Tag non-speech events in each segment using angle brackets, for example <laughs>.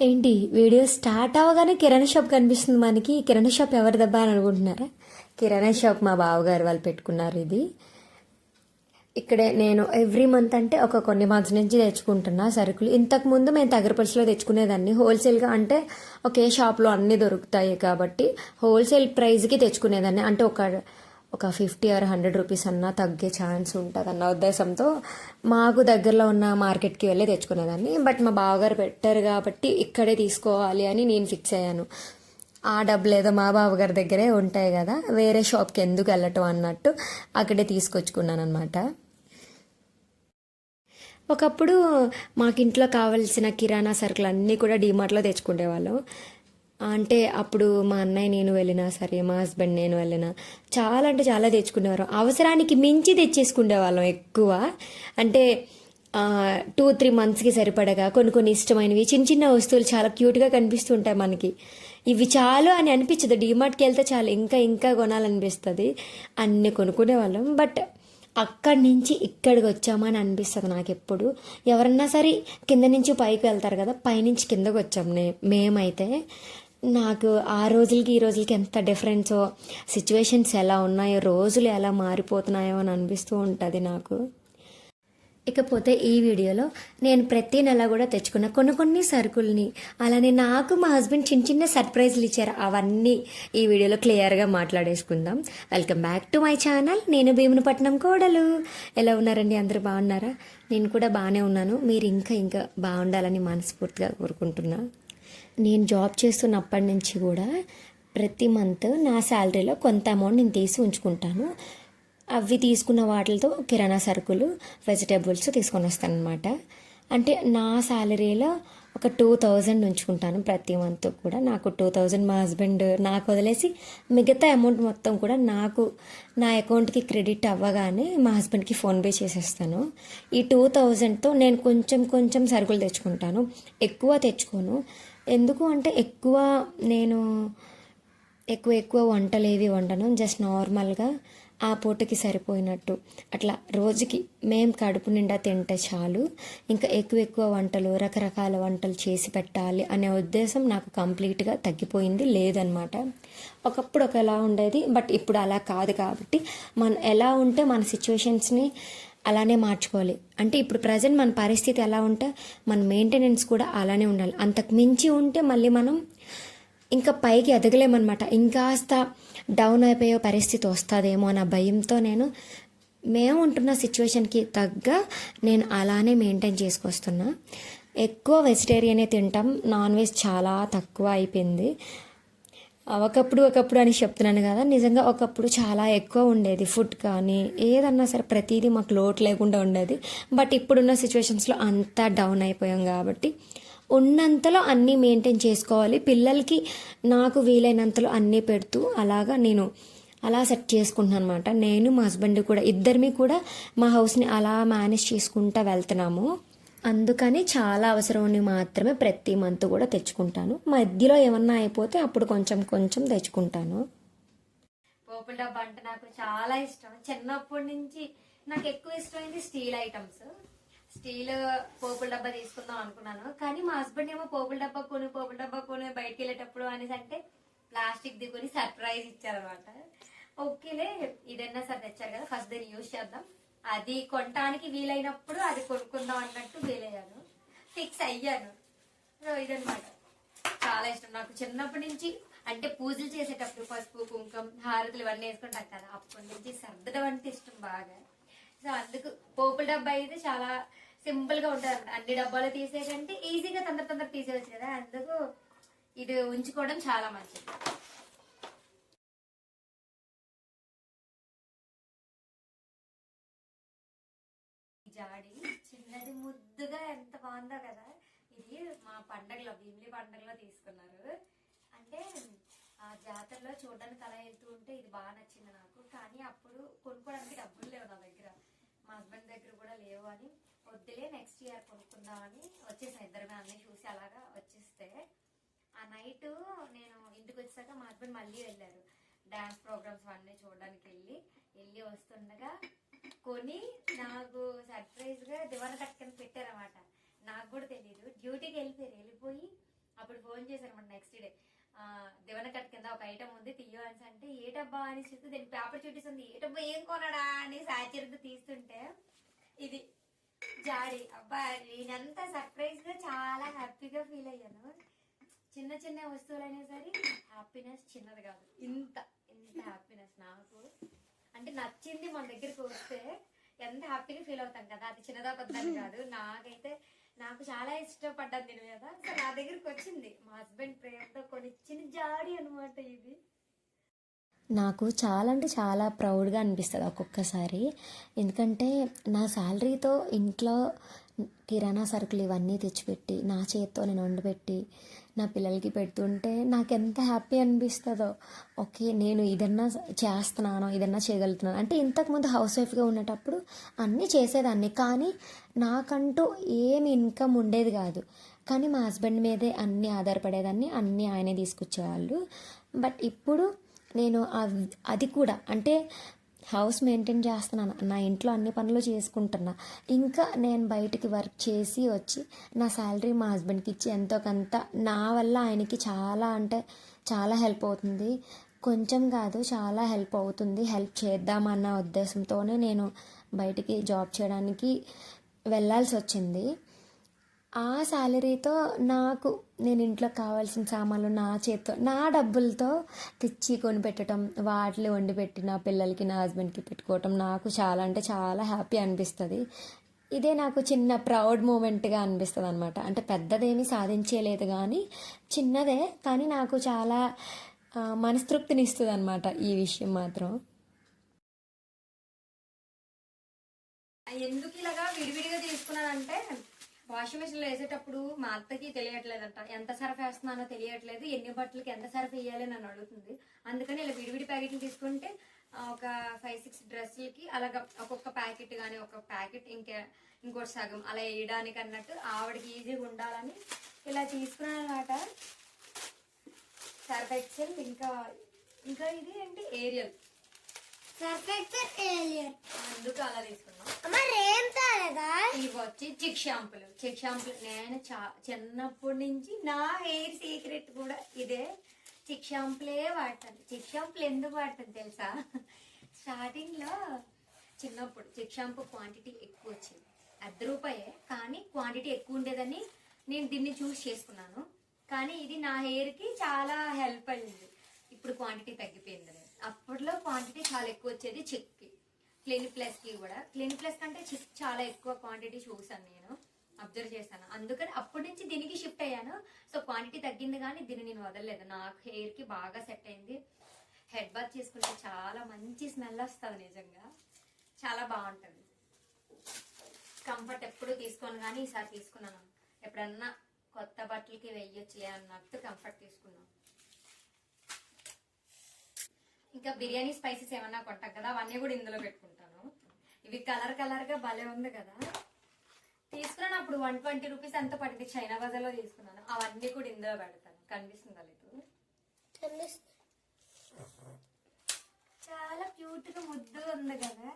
ఏంటి video start అవ్వగానే కిరాణా shop కనిపిస్తుంది మనకి. కిరాణా షాప్ ఎవరి దెబ్బ అని అనుకుంటున్నారా? కిరాణా షాప్ మా బావగారు వాళ్ళు పెట్టుకున్నారు ఇది. ఇక్కడే నేను ఎవ్రీ మంత్ అంటే ఒక కొన్ని మంత్స్ నుంచి తెచ్చుకుంటున్నా సరుకులు. ఇంతకుముందు మేము తగరపరుచులో తెచ్చుకునేదాన్ని. హోల్సేల్గా అంటే ఒకే షాప్లో అన్నీ దొరుకుతాయి కాబట్టి హోల్సేల్ ప్రైస్కి తెచ్చుకునేదాన్ని. అంటే ఒక ఒక ఫిఫ్టీ ఆర్ హండ్రెడ్ రూపీస్ అన్నా తగ్గే ఛాన్స్ ఉంటుంది అన్న ఉద్దేశంతో మాకు దగ్గరలో ఉన్న మార్కెట్కి వెళ్ళి తెచ్చుకునేదాన్ని. బట్ మా బావగారు పెట్టారు కాబట్టి ఇక్కడే తీసుకోవాలి అని నేను ఫిక్స్ అయ్యాను. ఆ డబ్బులు ఏదో మా బావగారి దగ్గరే ఉంటాయి కదా వేరే షాప్కి ఎందుకు వెళ్ళటం అన్నట్టు అక్కడే తీసుకొచ్చుకున్నాను అనమాట ఒకప్పుడు మాకు ఇంట్లో కావాల్సిన కిరాణా సరుకులు అన్నీ కూడా డీమార్ట్లో తెచ్చుకునేవాళ్ళం అంటే అప్పుడు మా అన్నయ్య నేను వెళ్ళినా సరే మా హస్బెండ్ నేను వెళ్ళినా చాలా అంటే చాలా తెచ్చుకునేవారు. అవసరానికి మించి తెచ్చేసుకునేవాళ్ళం ఎక్కువ. అంటే టూ త్రీ మంత్స్కి సరిపడగా కొన్ని కొన్ని ఇష్టమైనవి చిన్న చిన్న వస్తువులు చాలా క్యూట్గా కనిపిస్తుంటాయి మనకి. ఇవి చాలు అని అనిపించదు. డీమార్ట్కి వెళ్తే చాలు ఇంకా ఇంకా కొనాలనిపిస్తుంది. అన్నీ కొనుక్కునేవాళ్ళం. బట్ అక్కడి నుంచి ఇక్కడికి వచ్చామని అనిపిస్తుంది నాకు ఎప్పుడు ఎవరన్నా సరే కింద నుంచి పైకి వెళ్తారు కదా పైనుంచి కిందకు వచ్చాం నే మేమైతే. నాకు ఆ రోజులకి ఈ రోజులకి ఎంత డిఫరెన్సో సిచ్యువేషన్స్ ఎలా ఉన్నాయో రోజులు ఎలా మారిపోతున్నాయో అని అనిపిస్తూ ఉంటుంది నాకు. ఇకపోతే ఈ వీడియోలో నేను ప్రతి నెల కూడా తెచ్చుకున్న కొన్ని కొన్ని సరుకుల్ని అలానే నాకు మా హస్బెండ్ చిన్న చిన్న సర్ప్రైజ్లు ఇచ్చారు. అవన్నీ ఈ వీడియోలో క్లియర్గా మాట్లాడేసుకుందాం. Welcome back to my channel నేను భీమునిపట్నం కోడలు. ఎలా ఉన్నారండి? అందరూ బాగున్నారా? నేను కూడా బాగానే ఉన్నాను. మీరు ఇంకా ఇంకా బాగుండాలని మనస్ఫూర్తిగా కోరుకుంటున్నాను నేను జాబ్ చేస్తున్నప్పటి నుంచి కూడా ప్రతి మంత్ నా శాలరీలో కొంత అమౌంట్ నేను తీసి ఉంచుకుంటాను. అవి తీసుకున్న వాటితో కిరాణా సరుకులు వెజిటేబుల్స్ తీసుకొని వస్తాను అనమాట అంటే నా శాలరీలో ఒక టూ థౌజండ్ ఉంచుకుంటాను ప్రతి మంత్ కూడా. నాకు టూ థౌజండ్ మా హస్బెండ్ నాకు వదిలేసి మిగతా అమౌంట్ మొత్తం కూడా నాకు నా అకౌంట్కి క్రెడిట్ అవ్వగానే మా హస్బెండ్కి ఫోన్పే చేసేస్తాను. ఈ టూ థౌజండ్తో నేను కొంచెం కొంచెం సరుకులు తెచ్చుకుంటాను. ఎక్కువ తెచ్చుకోను. ఎందుకు అంటే ఎక్కువ నేను ఎక్కువ ఎక్కువ వంటలు ఏవి వండను జస్ట్ నార్మల్గా ఆ పూటకి సరిపోయినట్టు. అట్లా రోజుకి మేం కడుపు నిండా తింటే చాలు. ఇంకా ఎక్కువ ఎక్కువ వంటలు రకరకాల వంటలు చేసి పెట్టాలి అనే ఉద్దేశం నాకు కంప్లీట్గా తగ్గిపోయింది లేదనమాట. ఒకప్పుడు ఒక ఎలా ఉండేది బట్ ఇప్పుడు అలా కాదు కాబట్టి మనం ఎలా ఉంటే మన సిచ్యువేషన్స్ని అలానే మార్చుకోవాలి. అంటే ఇప్పుడు ప్రజెంట్ మన పరిస్థితి ఎలా ఉంటే మన మెయింటెనెన్స్ కూడా అలానే ఉండాలి. అంతకు మించి ఉంటే మళ్ళీ మనం ఇంకా పైకి ఎదగలేమన్నమాట. ఇంకాస్త డౌన్ అయిపోయే పరిస్థితి వస్తుందేమో అన్న భయంతో నేను మేము ఉంటున్న సిచ్యువేషన్కి తగ్గ నేను అలానే మెయింటైన్ చేసుకొస్తున్నా. ఎక్కువ వెజిటేరియనే తింటాం. నాన్ వెజ్ చాలా తక్కువ అయిపోయింది. ఒకప్పుడు ఒకప్పుడు అని చెప్తున్నాను కదా నిజంగా ఒకప్పుడు చాలా ఎక్కువ ఉండేది ఫుడ్ కానీ ఏదన్నా సరే ప్రతిదీ మాకు లోటు లేకుండా ఉండేది. బట్ ఇప్పుడున్న సిచ్యువేషన్స్లో అంతా డౌన్ అయిపోయాం కాబట్టి ఉన్నంతలో అన్నీ మెయింటైన్ చేసుకోవాలి. పిల్లలకి నాకు వీలైనంతలో అన్నీ పెడుతూ అలాగా నేను అలా సెట్ చేసుకుంటున్నాను అనమాట నేను మా హస్బెండ్ కూడా ఇద్దరిమి కూడా మా హౌస్ని అలా మేనేజ్ చేసుకుంటా వెళ్తున్నాము. అందుకని చాలా అవసరం మాత్రమే ప్రతి మంత్ కూడా తెచ్చుకుంటాను. మధ్యలో ఏమన్నా అయిపోతే అప్పుడు కొంచెం కొంచెం తెచ్చుకుంటాను. పోపుల డబ్బా అంటే నాకు చాలా ఇష్టం. చిన్నప్పటి నుంచి నాకు ఎక్కువ ఇష్టమైంది స్టీల్ ఐటమ్స్. స్టీల్ పోపుల డబ్బా తీసుకుందాం అనుకున్నాను. కానీ మా హస్బెండ్ ఏమో పోపుల డబ్బా కొని పోపుల డబ్బా కొని బయటకు వెళ్ళేటప్పుడు అనేసి అంటే ప్లాస్టిక్ దిగుని సర్ప్రైజ్ ఇచ్చారనమాట ఓకేలే ఇదన్నా సరే తెచ్చారు కదా ఫస్ట్ దీన్ని యూజ్ చేద్దాం. అది కొనటానికి వీలైనప్పుడు అది కొనుక్కుందాం అన్నట్టు వీలయ్యాను. ఫిక్స్ అయ్యాను. సో ఇదనమాట చాలా ఇష్టం. నాకు చిన్నప్పటి నుంచి అంటే పూజలు చేసేటప్పుడు పసుపు కుంకుమ హారతులు ఇవన్నీ వేసుకుంటాం కదా అప్పటి నుంచి సర్దడం అంటే ఇష్టం బాగా. సో అందుకు పోపుల డబ్బా అయితే చాలా సింపుల్గా ఉంటుంది అన్ని డబ్బాలు తీసేకంటే ఈజీగా తొందర తొందర తీసేయచ్చు కదా అందుకు ఇది ఉంచుకోవడం చాలా మంచిది. జాడి చిన్నది ముద్దుగా ఎంత బాగుందో కదా. ఇది మా పండగలో భీమిలి పండగలో తీసుకున్నారు. అంటే ఆ జాతరలో చూడడానికి అలా వెళ్తూ ఉంటే ఇది బాగా నచ్చింది నాకు. కానీ అప్పుడు కొనుక్కోవడానికి డబ్బులు లేవు నా దగ్గర. మా హస్బెండ్ దగ్గర కూడా లేవు అని వద్దులే నెక్స్ట్ ఇయర్ కొనుక్కుందామని వచ్చేసాను ఇద్దరమే అన్ని చూసి అలాగా వచ్చేస్తే. ఆ నైట్ నేను ఇంటికి వచ్చాక మా హస్బెండ్ మళ్ళీ వెళ్ళారు. డాన్స్ ప్రోగ్రామ్స్ అన్నీ చూడడానికి వెళ్ళి వెళ్ళి వస్తుండగా కొని నాకు సర్ప్రైజ్గా దివాన కట్టుకొని పెట్టారన్నమాట. నాకు కూడా తెలియదు డ్యూటీకి వెళ్ళిపోయారు వెళ్ళిపోయి చేశారు అనమాట నెక్స్ట్ డే దివన కట్ కింద ఒక ఐటమ్ ఉంది తీయో అని అంటే ఏటబ్బా అని చూస్తే దీనికి పేపర్ చూపిస్తుంది ఏటబ్బా ఏం కొనడా అని సాచరితో తీస్తుంటే ఇది జాడి. అబ్బా నేనంతా సర్ప్రైజ్గా చాలా హ్యాపీగా ఫీల్ అయ్యాను. చిన్న చిన్న వస్తువులైనా సరే హ్యాపీనెస్ చిన్నది కాదు. ఇంత. ఇంత హ్యాపీనెస్ నాకు. అంటే నచ్చింది మన దగ్గరికి వస్తే ఎంత హ్యాపీగా ఫీల్ అవుతాం కదా. అది చిన్నదా పెద్దది కాదు. <laughs> నాకైతే నాకు చాలా ఇష్టపడ్డాను దీని మీద. సో నా దగ్గరికి వచ్చింది. మా హస్బెండ్ ప్రేమతో కొనిచ్చిన జాడి అనమాట ఇది. నాకు చాలా అంటే చాలా ప్రౌడ్గా అనిపిస్తుంది ఒక్కొక్కసారి. ఎందుకంటే నా శాలరీతో ఇంట్లో కిరాణా సరుకులు ఇవన్నీ తెచ్చిపెట్టి నా చేతితో నేను వండిపెట్టి నా పిల్లలకి పెడుతుంటే నాకు ఎంత హ్యాపీ అనిపిస్తుందో. ఓకే నేను ఏదన్నా చేస్తున్నాను ఏదన్నా చేయగలుగుతున్నాను. అంటే ఇంతకుముందు హౌస్ వైఫ్గా ఉండేటప్పుడు అన్నీ చేసేదాన్ని. కానీ నాకంటూ ఏమి ఇన్కమ్ ఉండేది కాదు. కానీ మా హస్బెండ్ మీదే అన్నీ ఆధారపడేదాన్ని అన్నీ ఆయనే తీసుకొచ్చేవాళ్ళు. బట్ ఇప్పుడు నేను అది కూడా అంటే హౌస్ మెయింటైన్ చేస్తున్నాను. నా ఇంట్లో అన్ని పనులు చేసుకుంటున్నా. ఇంకా నేను బయటికి వర్క్ చేసి వచ్చి నా శాలరీ మా హస్బెండ్కి ఇచ్చి ఎంతో కొంత నా వల్ల ఆయనకి చాలా అంటే చాలా హెల్ప్ అవుతుంది. కొంచెం కాదు చాలా హెల్ప్ అవుతుంది. హెల్ప్ చేద్దామన్న ఉద్దేశంతోనే నేను బయటికి జాబ్ చేయడానికి వెళ్ళాల్సి వచ్చింది. ఆ శాలరీతో నాకు నేను ఇంట్లో కావాల్సిన సామాన్లు నా చేత్తో నా డబ్బులతో తెచ్చి కొనిపెట్టడం వాటిని వండి పెట్టి నా పిల్లలకి నా హస్బెండ్కి పెట్టుకోవటం నాకు చాలా అంటే చాలా హ్యాపీ అనిపిస్తుంది. ఇదే నాకు చిన్న ప్రౌడ్ మూమెంట్గా అనిపిస్తుంది అనమాట అంటే పెద్దదేమీ సాధించేలేదు కానీ చిన్నదే కానీ నాకు చాలా మనస్తృప్తిని మనస్తృప్తినిస్తుంది అనమాట ఈ విషయం మాత్రం. ఎందుకు ఇలాగా విడివిడిగా తీసుకున్నానంటే వాషింగ్ మిషన్లో వేసేటప్పుడు మా అత్తకి తెలియట్లేదంట. ఎంత సర్ఫ్ వేస్తున్నానో తెలియట్లేదు. ఎన్ని బట్టలకి ఎంత సర్ఫ్ వేయాలి అని నన్ను అడుగుతుంది. అందుకని ఇలా విడివిడి ప్యాకెట్లు తీసుకుంటే ఒక ఫైవ్ సిక్స్ డ్రెస్సులకి అలాగ ఒక్కొక్క ప్యాకెట్ కానీ ఒక ప్యాకెట్ ఇంకా ఇంకోటి సగం అలా వేయడానికి అన్నట్టు ఆవిడకి ఈజీగా ఉండాలని ఇలా తీసుకున్నాను అనమాట సర్ఫ్ ఎక్సెల్ ఇంకా ఇంకా ఇది ఏంటి? ఏరియల్. సర్ఫెక్టర్ ఏలియన్ అందుకు అలా తీసుకున్నాం. కదా ఏం ఇవి వచ్చి చిక్ షాంపులు. చిక్ షాంపులు నేను చా చిన్నప్పటి నుంచి నా హెయిర్ సీక్రెట్ కూడా ఇదే. చిక్ షాంపులే వాడతాను. చిక్ షాంపులు ఎందుకు వాడతాను తెలుసా? స్టార్టింగ్లో చిన్నప్పుడు చిక్ షాంపూ క్వాంటిటీ ఎక్కువ వచ్చింది. అర్ధ రూపాయే కానీ క్వాంటిటీ ఎక్కువ ఉండేదని నేను దీన్ని చూస్ చేసుకున్నాను. కానీ ఇది నా హెయిర్కి చాలా హెల్ప్ అయింది. ఇప్పుడు క్వాంటిటీ తగ్గిపోయింది. అప్పట్లో క్వాంటిటీ చాలా ఎక్కువ వచ్చేది చిక్ కి క్లినిక్కి కూడా. క్లినిక్ ప్లస్ కంటే చాలా ఎక్కువ క్వాంటిటీ చూసాను నేను అబ్జర్వ్ చేశాను. అందుకని అప్పటి నుంచి దీనికి షిఫ్ట్ అయ్యాను. సో క్వాంటిటీ తగ్గింది కానీ దీన్ని నేను వదలలేదు. నాకు హెయిర్కి బాగా సెట్ అయింది. హెడ్ బాత్ చేసుకుంటే చాలా మంచి స్మెల్ వస్తుంది నిజంగా. చాలా బాగుంటుంది. కంఫర్ట్ ఎప్పుడు తీసుకోను కానీ ఈసారి తీసుకున్నాను. ఎప్పుడన్నా కొత్త బట్టలకి వెయ్యొచ్చులే అన్నట్టు కంఫర్ట్ తీసుకున్నాను. ఇంకా బిర్యానీ స్పైసెస్ ఏమన్నా కొంటాం కదా అవన్నీ కూడా ఇందులో పెట్టుకుంటాను. ఇవి కలర్ కలర్గా భలే ఉంది కదా. తీసుకున్నాను అప్పుడు వన్ ట్వంటీ రూపీస్ ఎంత పడింది. చైనా బజార్లో తీసుకున్నాను. అవన్నీ కూడా ఇందులో పెడతాను. కనిపిస్తుందా లేదు చాలా క్యూట్గా ముద్దు ఉంది కదా.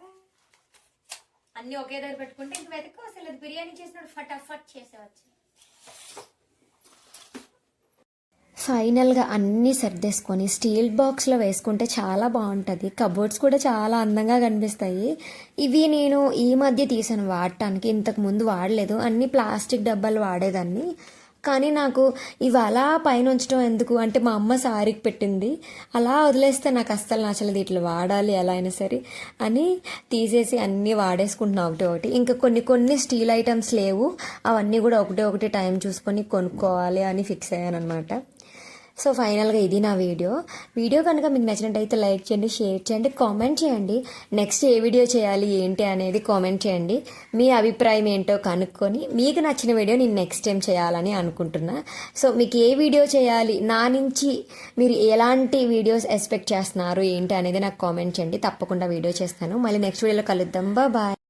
అన్ని ఒకే దగ్గర పెట్టుకుంటే ఇంక వెతకవసలేదు బిర్యానీ చేసినప్పుడు ఫటాఫట్ చేసేవచ్చు. ఫైనల్గా అన్నీ సర్దేసుకొని స్టీల్ బాక్స్లో వేసుకుంటే చాలా బాగుంటుంది. కబోర్డ్స్ కూడా చాలా అందంగా కనిపిస్తాయి. ఇవి నేను ఈ మధ్య తీసాను వాడటానికి. ఇంతకుముందు వాడలేదు. అన్ని ప్లాస్టిక్ డబ్బాలు వాడేదాన్ని. కానీ నాకు ఇవి అలా పైన ఉంచడం ఎందుకు? అంటే మా అమ్మ సారీకి పెట్టింది. అలా వదిలేస్తే నాకు అస్సలు నచ్చలేదు ఇట్లా వాడాలి ఎలా అయినా సరే అని తీసేసి అన్నీ వాడేసుకుంటున్నా ఒకటి ఒకటి. ఇంకా కొన్ని కొన్ని స్టీల్ ఐటమ్స్ లేవు. అవన్నీ కూడా ఒకటి ఒకటి టైం చూసుకొని కొనుక్కోవాలి అని ఫిక్స్ అయ్యాను అనమాట సో ఫైనల్గా ఇది నా వీడియో. వీడియో కనుక మీకు నచ్చినట్టయితే లైక్ చేయండి షేర్ చేయండి కామెంట్ చేయండి. నెక్స్ట్ ఏ వీడియో చేయాలి ఏంటి అనేది కామెంట్ చేయండి. మీ అభిప్రాయం ఏంటో కనుక్కొని మీకు నచ్చిన వీడియో నేను నెక్స్ట్ టైం చేయాలని అనుకుంటున్నా. సో మీకు ఏ వీడియో చేయాలి నా నుంచి మీరు ఎలాంటి వీడియోస్ ఎక్స్పెక్ట్ చేస్తున్నారు ఏంటి అనేది నాకు కామెంట్ చేయండి. తప్పకుండా వీడియో చేస్తాను. మళ్ళీ నెక్స్ట్ వీడియోలో కలుద్దాం. బాయ్.